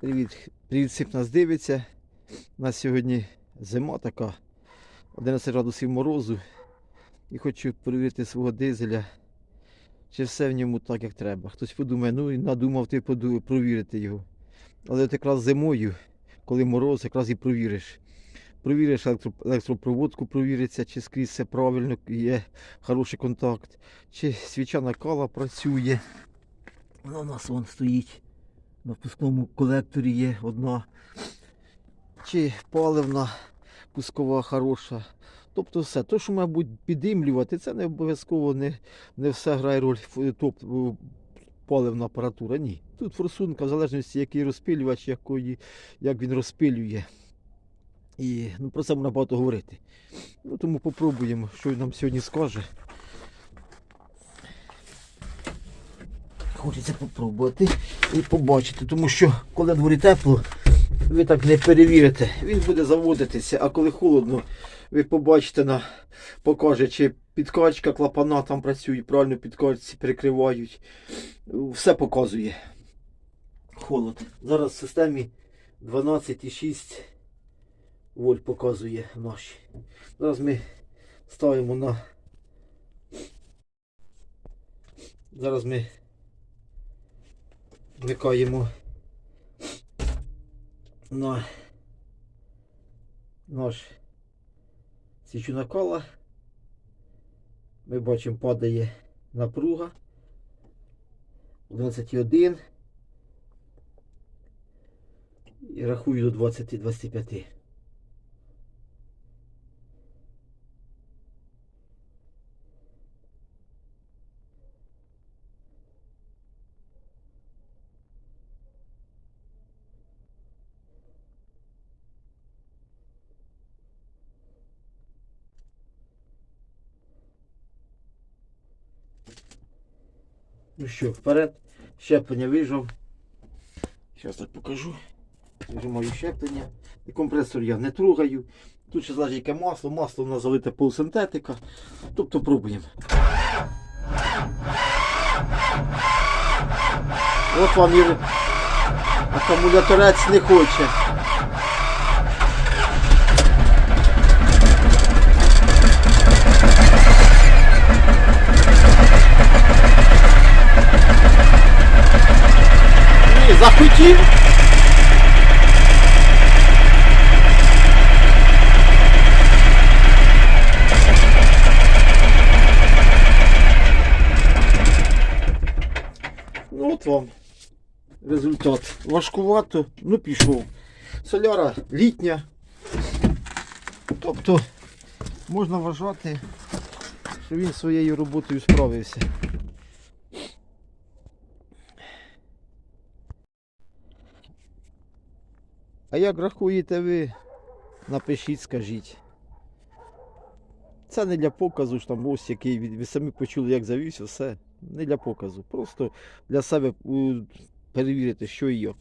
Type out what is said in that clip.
Привіт, привіт всім нас дивиться. У нас сьогодні зима така, 11 градусів морозу. І хочу перевірити свого дизеля, чи все в ньому так, як треба. Хтось подумає, ну і надумав ти провірити його. Але от якраз зимою, коли мороз, якраз і провіриш. Провіриш електро- електропроводку, провіриться, чи скрізь все правильно, є хороший контакт, чи свіча накала працює. Вона у нас вон стоїть. На впускному колекторі є одна. Чи паливна пускова хороша. Тобто все. То, що мабуть піддимлювати, це не обов'язково не, не все грає роль е, паливна апаратура. Ні. Тут форсунка, в залежності, який розпилювач, якої, як він розпилює. І ну, про це можна багато говорити. Ну, тому попробуємо, що він нам сьогодні скаже. Хочеться попробувати і побачити, тому що коли дворі тепло, ви так не перевірите. Він буде заводитися, а коли холодно, ви побачите на покаже, чи підкачка, клапана там працюють, правильно підкачці перекривають. Все показує. Холод. Зараз в системі 12,6 вольт показує наші. Зараз ми ставимо на. Зараз ми вмикаємо на наш свічу накала. Ми бачимо, падає напруга. 11,1 і рахую до 20-25. Ну що, вперед. Щеплення вижав. Зараз так покажу. Вижимаю щеплення. І компресор я не трогаю. Тут ще залежить яке масло. Масло у нас залите полусинтетика. Тобто пробуємо. От вам і акумуляторець не хоче. Ні. Ну от вам результат. Важкувато, ну пішов. Соляра літня. Тобто можна вважати, що він своєю роботою справився. А як рахуєте ви? Напишіть, скажіть. Це не для показу, що там ось який ви самі почули, як завівся, все. Не для показу. Просто для себе перевірити, що і як.